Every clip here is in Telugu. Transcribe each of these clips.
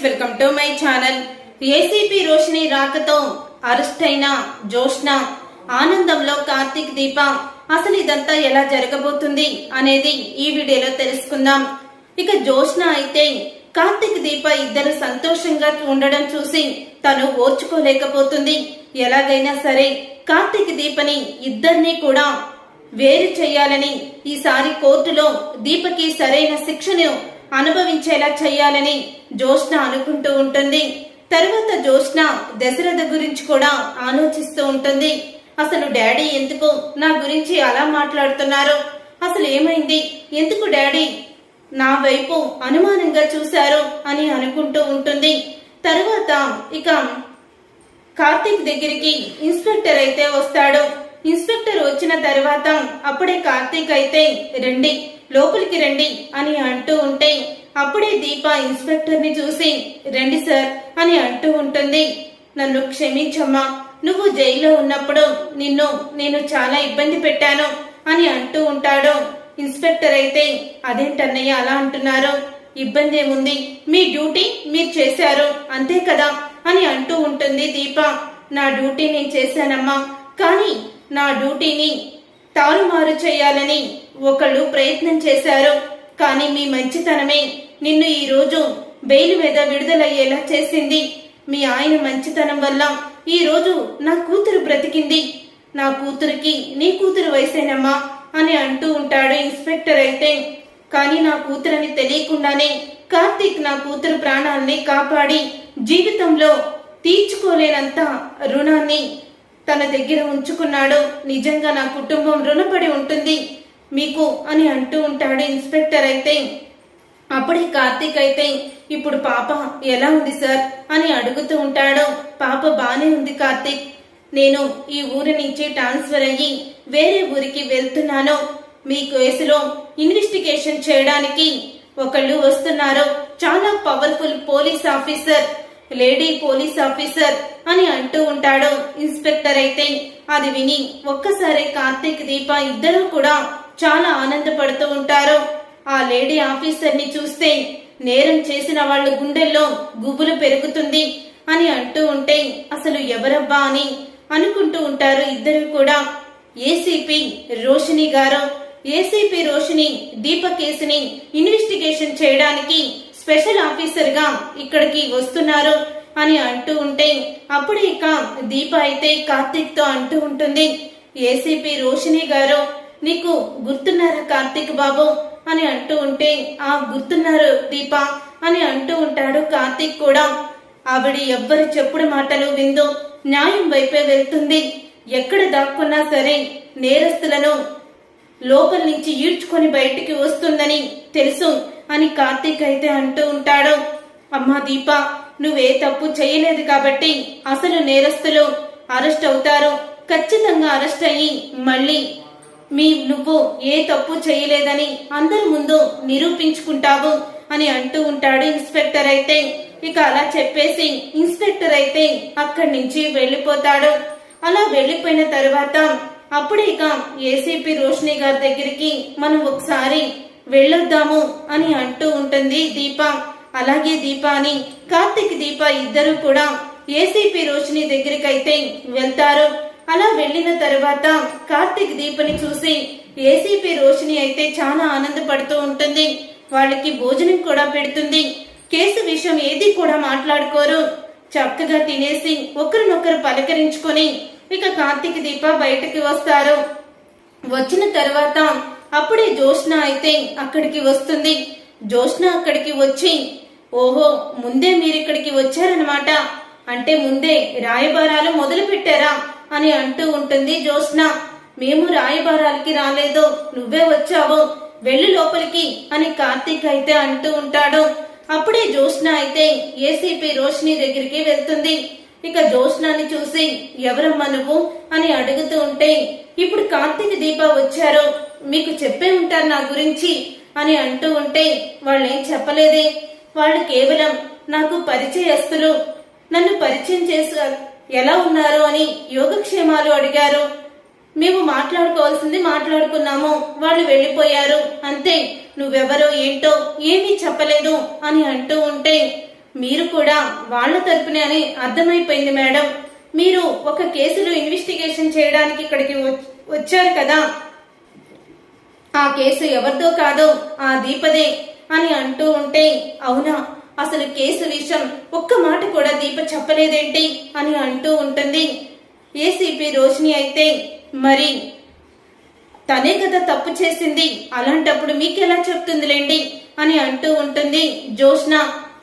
Welcome to my channel. ACP Roshni రాకతో అరెస్ట్ అయిన జోష్న ఆనందంలో కార్తీక్ దీప అసలు ఇదంతా ఎలా జరగబోతుంది అనేది ఈ వీడియోలో తెలుసుకుందాం. ఇక జోష్న అయితే కార్తీక్ దీప ఇద్దరు సంతోషంగా ఉండడం చూసి తను ఓర్చుకోలేకపోతుంది. ఎలాగైనా సరే కార్తీక్ దీపని ఇద్దరినీ కూడా వేరు చేయాలని ఈసారి కోర్టులో దీపకి సరైన శిక్షను అనుభవించేలా చేయాలని జోష్న అనుకుంటూ ఉంటుంది. తర్వాత జోష్న దశరథ గురించి కూడా ఆలోచిస్తూ ఉంటుంది. అసలు డాడీ ఎందుకు నా గురించి అలా మాట్లాడుతున్నారు? అసలు ఏమైంది? ఎందుకు డాడీ నా వైపు అనుమానంగా చూశారు అని అనుకుంటూ ఉంటుంది. తర్వాత ఇక కార్తీక్ దగ్గరికి ఇన్స్పెక్టర్ అయితే వస్తాడు. ఇన్స్పెక్టర్ వచ్చిన తర్వాత అప్పుడే కార్తీక్ అయితే రండి లోపలికి రండి అని అంటూ ఉంటే అప్పుడే దీప ఇన్స్పెక్టర్ని చూసి రండి సార్ అని అంటూ ఉంటుంది. నన్ను క్షమించమ్మా. నువ్వు జైల్లో ఉన్నప్పుడు నిన్ను నేను చాలా ఇబ్బంది పెట్టాను అని అంటూ ఉంటాడు. ఇన్స్పెక్టర్ అయితే అదేంటన్నయ్య అలా అంటున్నారు? ఇబ్బంది ఏముంది? మీ డ్యూటీ మీరు చేశారు అంతే కదా అని అంటూ ఉంటుంది దీప. నా డ్యూటీ నేను చేశానమ్మా. కానీ నా డ్యూటీని తారుమారు చేయాలని ఒకళ్ళు ప్రయత్నం చేశారు. కానీ మీ మంచితనమే నిన్ను ఈరోజు బెయిల్ మీద విడుదలయ్యేలా చేసింది. మీ ఆయన మంచితనం వల్ల ఈ రోజు నా కూతురు బ్రతికింది. నా కూతురికి నీ కూతురు వయసేనమ్మా అని అంటూ ఉంటాడు ఇన్స్పెక్టర్ అయితే. కానీ నా కూతురని తెలియకుండానే కార్తీక్ నా కూతురు ప్రాణాల్ని కాపాడి జీవితంలో తీర్చుకోలేనంత రుణాన్ని తన దగ్గర ఉంచుకున్నాడు. నిజంగా నా కుటుంబం రుణపడి ఉంటుంది. మీకు అని అంటూ ఉంటాడు ఇన్స్పెక్టర్ అయితే. అప్పుడే కార్తీక్ అయితే ఇప్పుడు పాప ఎలా ఉంది సార్? అని అడుగుతూ ఉంటాడు. పాప బానే ఉంది కార్తీక్. నేను ఈ ఊరి నుంచి ట్రాన్స్ఫర్ అయ్యి వేరే ఊరికి వెళ్తున్నాను. మీ కేసులో ఇన్వెస్టిగేషన్ చేయడానికి ఒకళ్ళు వస్తున్నారు. చాలా powerful police officer lady police officer అని అంటూ ఉంటాడు ఇన్స్పెక్టర్ అయితే. అది విని ఒక్కసారి కార్తీక్ దీప ఇద్దరూ కూడా చాలా ఆనందపడుతూ ఉంటారు. ఆ లేడీ ఆఫీసర్ని చూస్తే నేరం చేసిన వాళ్ళ గుండెల్లో గుబులు పెరుగుతుంది అని అంటూ ఉంటే అసలు ఎవరబ్బా అని అనుకుంటూ ఉంటారు ఇద్దరు కూడా. ఏసీపీ రోషిని గారు ఏసీపీ రోషిని దీప కేసుని ఇన్వెస్టిగేషన్ చేయడానికి స్పెషల్ ఆఫీసర్గా ఇక్కడికి వస్తున్నారు అని అంటూ ఉంటే అప్పుడు ఇక దీప అయితే కార్తీక్తో అంటూ ఉంటుంది. ఏసీపీ రోషిని గారు నీకు గుర్తున్నారా కార్తీక్ బాబు? అని అంటూ ఉంటే ఆ గుర్తున్నారు దీప అని అంటూ ఉంటాడు కార్తీక్ కూడా. ఆవిడ ఎవ్వరి చెప్పుడు మాటలు విందో న్యాయం వైపే వెళ్తుంది. ఎక్కడ దాక్కున్నా సరే నేరస్తులను లోపల నుంచి ఈడ్చుకొని బయటికి వస్తుందని తెలుసు అని కార్తీక్ అయితే అంటూ ఉంటాడు. అమ్మా దీప నువ్వే తప్పు చేయలేదు కాబట్టి అసలు నేరస్తులు అరెస్ట్ అవుతారు. ఖచ్చితంగా అరెస్ట్ అయ్యి మళ్ళీ మీ నువ్వు ఏ తప్పు చేయలేదని అందరి ముందు నిరూపించుకుంటావు అని అంటూ ఉంటాడు ఇన్స్పెక్టర్ అయితే. ఇక అలా చెప్పేసి ఇన్స్పెక్టర్ అయితే అక్కడి నుంచి వెళ్ళిపోతాడు. అలా వెళ్ళిపోయిన తర్వాత అప్పుడు ఇక ఏసీపీ రోషిని గారి దగ్గరికి మనం ఒకసారి వెళ్ళొద్దాము అని అంటూ ఉంటుంది దీప. అలాగే దీప అని కార్తిక్ దీప ఇద్దరు కూడా ఏసీపీ రోషిని దగ్గరికైతే వెళ్తారు. అలా వెళ్ళిన తర్వాత కార్తిక్ దీపని చూసి ఏసీపీ రోషిని అయితే చాలా ఆనందపడుతూ ఉంటుంది. వాళ్ళకి భోజనం కూడా పెడుతుంది. కేసు విషయం ఏది కూడా మాట్లాడుకోరు. చక్కగా తినేసి ఒకరినొకరు పలకరించుకొని ఇక కార్తీక దీప బయటకి వస్తారు. వచ్చిన తర్వాత అప్పుడే జోష్న అయితే అక్కడికి వస్తుంది. జోష్న అక్కడికి వచ్చి ఓహో ముందే మీరు ఇక్కడికి వచ్చారనమాట అంటే ముందే రాయబారాలు మొదలు పెట్టారా అని అంటూ ఉంటుంది. జ్యోత్స్న మేము రాయబారాలకి రాలేదు. నువ్వే వచ్చావు. వెళ్ళు లోపలికి అని కార్తీక్ అయితే అంటూ ఉంటాడు. అప్పుడే జ్యోత్స్న అయితే ఏసీపీ రోషిని దగ్గరికి వెళ్తుంది. ఇక జోష్నాని చూసి ఎవరమ్మా నువ్వు? అని అడుగుతూ ఉంటే ఇప్పుడు కార్తీక్ దీప వచ్చారు. మీకు చెప్పే ఉంటారు నా గురించి అని అంటూ ఉంటే వాళ్ళేం చెప్పలేదే. వాళ్ళు కేవలం నాకు పరిచయస్తులు. నన్ను పరిచయం చేసు ఎలా ఉన్నారు అని యోగక్షేమాలు అడిగారు. మేము మాట్లాడుకోవాల్సింది మాట్లాడుకున్నాము. వాళ్ళు వెళ్ళిపోయారు. అంతే. నువ్వెవరో ఏంటో ఏమీ చెప్పలేదు అని అంటూ ఉంటే మీరు కూడా వాళ్ళ తరపునే అని అర్థమైపోయింది మేడం. మీరు ఒక కేసులో ఇన్వెస్టిగేషన్ చేయడానికి ఇక్కడికి వచ్చారు కదా. ఆ కేసు ఎవరిదో కాదో ఆ దీపదే అని అంటూ ఉంటే అవునా? అసలు కేసు విషయం ఒక్క మాట కూడా దీప చెప్పలేదేంటి అని అంటూ ఉంటుంది. ఏసీపీ రోషిని అయితే మరి తనే కదా తప్పు చేసింది అలాంటప్పుడు మీకెలా చెప్తుందిలేండి అని అంటూ ఉంటుంది జోష్న.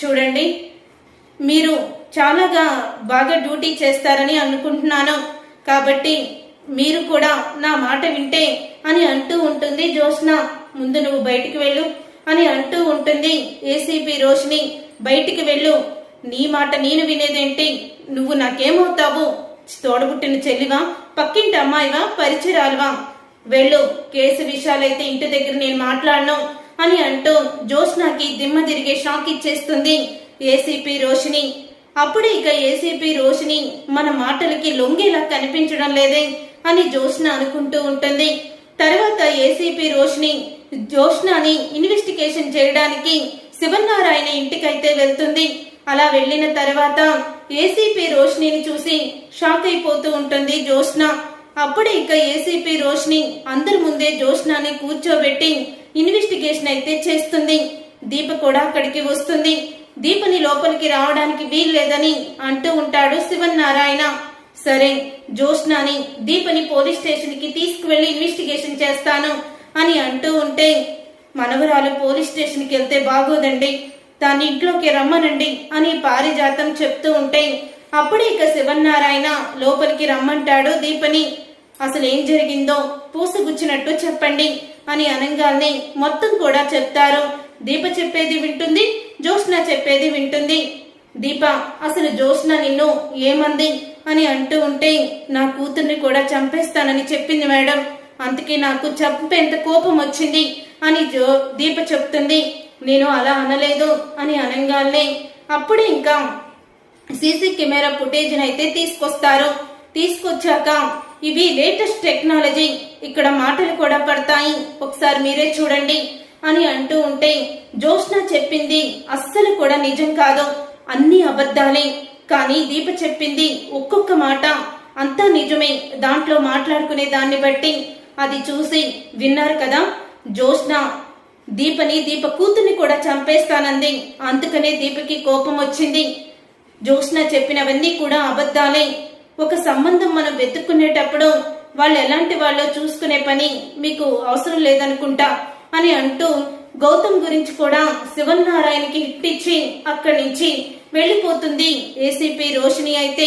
చూడండి మీరు చాలాగా బాగా డ్యూటీ చేస్తారని అనుకుంటున్నాను కాబట్టి మీరు కూడా నా మాట వింటే అని అంటూ ఉంటుంది జోష్న. ముందు నువ్వు బయటికి వెళ్ళు అని అంటూ ఉంటుంది ఏసీపీ రోషిని బయటికి వెళ్ళు. నీ మాట నేను వినేదేంటి? నువ్వు నాకేమవుతావు? తోడబుట్టిన చెల్లివా? పక్కింటి అమ్మాయివా? పరిచయాలువా వెళ్ళు. కేసు విషయాలైతే ఇంటి దగ్గర నేను మాట్లాడను అని అంటూ జోష్నాకి దిమ్మ తిరిగే షాక్ ఇచ్చేస్తుంది ఏసీపీ రోషిని అప్పుడే ఇక ఏసీపీ రోషిని మన మాటలకి లొంగేలా కనిపించడం లేదే అని జోష్న అనుకుంటూ ఉంటుంది. తర్వాత ఏసీపీ రోషిని జోష్నాని ఇన్వెస్టిగేషన్ చేయడానికి శివనారాయణ ఇంటికైతే వెళ్తుంది. అలా వెళ్ళిన తర్వాత ఏసీపీ రోషినిని చూసి షాక్ అయిపోతూ ఉంటుంది జోష్న అప్పుడే ఇక ఏసీపీ రోషిని అందరి ముందే జోష్నాని కూర్చోబెట్టి ఇన్వెస్టిగేషన్ అయితే చేస్తుంది. దీప కూడా అక్కడికి వస్తుంది. దీపని లోపలికి రావడానికి వీల్లేదని అంటూ ఉంటాడు శివన్నారాయణ. సరే జోష్నాని దీపని పోలీస్ స్టేషన్కి తీసుకువెళ్ళి ఇన్వెస్టిగేషన్ చేస్తాను అని అంటూ ఉంటే మనవరాలు పోలీస్ స్టేషన్కి వెళ్తే బాగోదండి. దాని ఇంట్లోకి రమ్మనండి అని పారిజాతం చెప్తూ ఉంటే అప్పుడే ఇక శివన్నారాయణ లోపలికి రమ్మంటాడు దీపని. అసలు ఏం జరిగిందో పూసగుచ్చినట్టు చెప్పండి అని అనంగాల్ని మొత్తం కూడా చెప్తారు. దీప చెప్పేది వింటుంది జ్యోత్స్న చెప్పేది వింటుంది. దీప అసలు జ్యోత్స్న నిన్ను ఏమంది అని అంటూ ఉంటే నా కూతుర్ని కూడా చంపేస్తానని చెప్పింది మేడం. అందుకే నాకు చంపేంత కోపం వచ్చింది అని జో దీప చెప్తుంది. నేను అలా అనలేదు అని అనంగానే అప్పుడే ఇంకా సీసీ కెమెరా ఫుటేజ్ అయితే తీసుకొస్తారు. తీసుకొచ్చాక ఇవి లేటెస్ట్ టెక్నాలజీ. ఇక్కడ మాటలు కూడా పడతాయి. ఒకసారి మీరే చూడండి అని అంటూ ఉంటే జోష్న చెప్పింది అస్సలు కూడా నిజం కాదు. అన్ని అబద్ధాలే. కానీ దీప చెప్పింది ఒక్కొక్క మాట. అంతా నిజమే. దాంట్లో మాట్లాడుకునే దాన్ని బట్టి. అది చూసి విన్నారు కదా? జ్యోష్ణ దీపని దీప కూతుర్ని కూడా చంపేస్తానంది. అందుకనే దీపకి కోపం వచ్చింది జ్యోష్ణ చెప్పినవన్నీ కూడా అబద్ధాలే. ఒక సంబంధం మనం వెతుక్కునేటప్పుడు వాళ్ళు ఎలాంటి వాళ్ళో చూసుకునే పని మీకు అవసరం లేదనుకుంటా అని అంటూ గౌతమ్ గురించి కూడా శివన్నారాయణకి హిట్ ఇచ్చి అక్కడి నుంచి వెళ్ళిపోతుంది. ఏసీపీ రోషిని అయితే